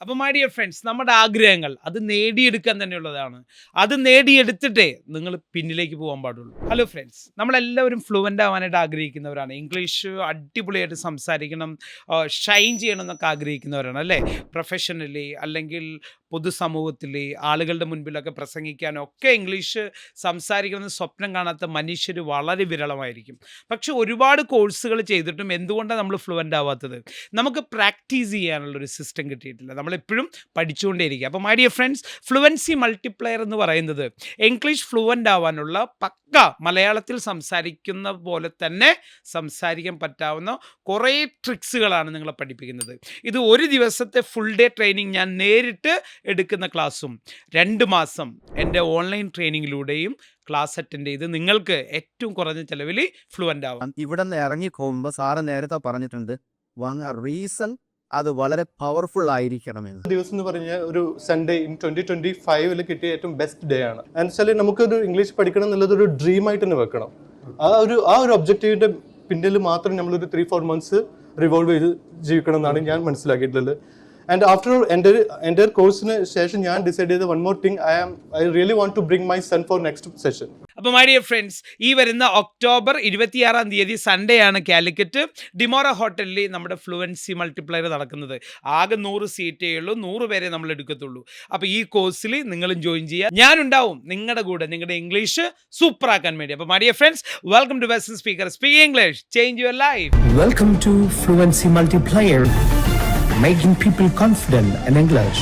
അപ്പോൾ my dear friends നമ്മുടെ ആഗ്രഹങ്ങൾ അത് നേടിയെടുക്കാൻ തന്നെയുള്ളതാണ്. അത് നേടിയെടുത്തിട്ടേ നിങ്ങൾ പിന്നിലേക്ക് പോകാൻ പാടുള്ളൂ. ഹലോ ഫ്രണ്ട്സ് നമ്മളെല്ലാവരും ഫ്ലുവന്റ് ആവാനായിട്ട് ആഗ്രഹിക്കുന്നവരാണ്. ഇംഗ്ലീഷ് അടിപൊളിയായിട്ട് സംസാരിക്കണം ഷൈൻ ചെയ്യണം എന്നൊക്കെ ആഗ്രഹിക്കുന്നവരാണ് അല്ലേ? പ്രൊഫഷണലി അല്ലെങ്കിൽ പൊതുസമൂഹത്തിൽ ആളുകളുടെ മുൻപിലൊക്കെ പ്രസംഗിക്കാനും ഒക്കെ ഇംഗ്ലീഷ് സംസാരിക്കണമെന്ന് സ്വപ്നം കാണാത്ത മനുഷ്യർ വളരെ വിരളമായിരിക്കും. പക്ഷെ ഒരുപാട് കോഴ്സുകൾ ചെയ്തിട്ടും എന്തുകൊണ്ടാണ് നമ്മൾ ഫ്ലുവന്റ് ആവാത്തത്? നമുക്ക് പ്രാക്ടീസ് ചെയ്യാനുള്ളൊരു സിസ്റ്റം കിട്ടിയിട്ടില്ല. നമ്മളെപ്പോഴും പഠിച്ചുകൊണ്ടേയിരിക്കുക. അപ്പോൾ my dear friends fluency multiplier എന്ന് പറയുന്നത് ഇംഗ്ലീഷ് ഫ്ലുവന്റ് ആവാനുള്ള പക്ക മലയാളത്തിൽ സംസാരിക്കുന്ന പോലെ തന്നെ സംസാരിക്കാൻ പറ്റാവുന്ന കുറേ ട്രിക്സുകളാണ് നിങ്ങളെ പഠിപ്പിക്കുന്നത്. ഇത് ഒരു ദിവസത്തെ ഫുൾ ഡേ ട്രെയിനിങ് ഞാൻ നേരിട്ട് എടുക്കുന്ന ക്ലാസ്സും രണ്ട് മാസം എന്റെ ഓൺലൈൻ ട്രെയിനിങ്ങിലൂടെയും ക്ലാസ് അറ്റൻഡ് ചെയ്ത് നിങ്ങൾക്ക് ഏറ്റവും കുറഞ്ഞ ചിലവിൽ ഫ്ലുവന്റ് ആവാം. ഇവിടെ നിന്ന് ഇറങ്ങി പോകുമ്പോൾ സാറ് നേരത്തെ പറഞ്ഞിട്ടുണ്ട് വൺ റീസൺ അത് വളരെ പവർഫുൾ ആയിരിക്കണമെന്ന്. ദിവസം എന്ന് പറഞ്ഞാൽ ഒരു സൺഡേ ഇൻ ട്വന്റി ട്വന്റി ഫൈവിൽ കിട്ടിയ ഏറ്റവും ബെസ്റ്റ് ഡേ ആണ്. എന്നുവെച്ചാൽ നമുക്കൊരു ഇംഗ്ലീഷ് പഠിക്കണം എന്നുള്ളത് ഒരു ഡ്രീം ആയിട്ട് തന്നെ വെക്കണം. ആ ഒരു ആ ഒരു ഒബ്ജക്റ്റീവിന്റെ പിന്നിൽ മാത്രം നമ്മളൊരു ത്രീ ഫോർ മന്ത്സ് റിവോൾവ് ചെയ്ത് ജീവിക്കണം എന്നാണ് ഞാൻ മനസ്സിലാക്കിയിട്ടുള്ളത്. ആൻഡ് ആഫ്റ്റർ എന്റെ എന്റെ കോഴ്സിന് ശേഷം ഞാൻ ഡിസൈഡ് ചെയ്ത one more thing I am I really want to bring my son for next session അപ്പോൾ മൈ ഡിയർ ഫ്രണ്ട്സ് ഈ വരുന്ന ഒക്ടോബർ ഇരുപത്തിയാറാം തീയതി സൺഡേ ആണ് കാലിക്കറ്റ് ഡിമോറ ഹോട്ടലിൽ നമ്മുടെ ഫ്ലുവൻസി മൾട്ടിപ്ലയർ നടക്കുന്നത്. ആകെ നൂറ് സീറ്റേ ഉള്ളൂ നൂറ് പേരെ നമ്മൾ എടുക്കത്തുള്ളൂ. അപ്പോൾ ഈ കോഴ്സിൽ നിങ്ങളും ജോയിൻ ചെയ്യുക. ഞാനുണ്ടാവും നിങ്ങളുടെ കൂടെ നിങ്ങളുടെ ഇംഗ്ലീഷ് സൂപ്പർ ആക്കാൻ വേണ്ടി. അപ്പോൾ my dear friends welcome to western speaker speak English change your life welcome to fluency multiplier making people confident in English.